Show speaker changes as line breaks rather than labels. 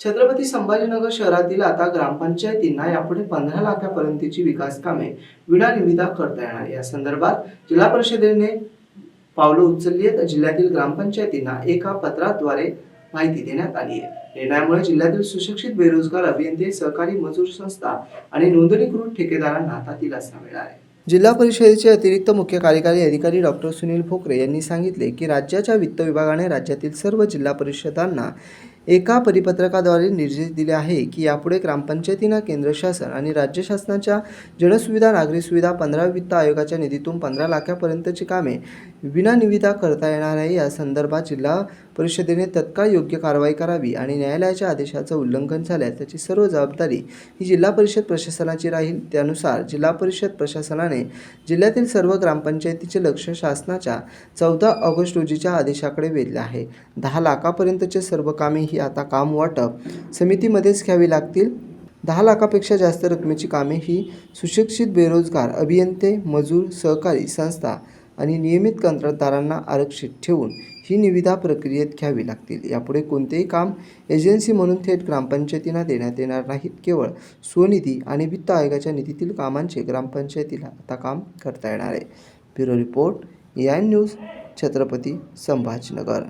छत्रपती संभाजीनगर शहरातील आता ग्रामपंचायतींना यापुढे पंधरा लाखापर्यंतची विकास कामे विना निविदा करता येणार. या संदर्भात जिल्हा परिषदेने पावलं उचलली आहेत. जिल्ह्यातील ग्रामपंचायतींना एका पत्राद्वारे माहिती देण्यात आली आहे. निर्णयामुळे जिल्ह्यातील सुशिक्षित बेरोजगार अभियंते सहकारी मजूर संस्था आणि नोंदणीकृत ठेकेदारांना आता दिलासा मिळणार आहे. जिल्हा परिषदेचे अतिरिक्त मुख्य कार्यकारी अधिकारी डॉक्टर सुनील भोकरे यांनी सांगितले की राज्याच्या वित्त विभागाने राज्यातील सर्व जिल्हा परिषदांना एका परिपत्रकाद्वारे निर्देश दिले आहे की यापुढे ग्रामपंचायतींना केंद्र शासन आणि राज्य शासनाच्या जलसुविधा नागरी सुविधा पंधरा वित्त आयोगाच्या निधीतून पंधरा लाखापर्यंतची कामे विना निविदा करता येणार आहे. या संदर्भात जिल्हा परिषदेने तत्काळ योग्य कारवाई करावी आणि न्यायालयाच्या आदेशाचं उल्लंघन झाल्यास त्याची सर्व जबाबदारी ही जिल्हा परिषद प्रशासनाची राहील. त्यानुसार जिल्हा परिषद प्रशासनाने जिल्ह्यातील सर्व ग्रामपंचायतीचे लक्ष शासनाच्या चौदा ऑगस्ट रोजीच्या आदेशाकडे वेधले आहे. दहा लाखापर्यंतचे सर्व कामे ही आता काम वाटप समितीमध्येच घ्यावी लागतील. दहा लाखापेक्षा जास्त रकमेची कामे ही सुशिक्षित बेरोजगार अभियंते मजूर सहकारी संस्था आणि नियमित कंत्राटदारांना आरक्षित ठेवून ही निविदा प्रक्रियेत घ्यावी लागतील. यापुढे कोणतेही काम एजन्सी म्हणून थेट ग्रामपंचायतींना देण्यात येणार नाहीत. केवळ स्वनिधी आणि वित्त आयोगाच्या निधीतील कामांचे ग्रामपंचायतीला आता काम करता येणार आहे. Bureau report N news Chhatrapati Sambhajinagar.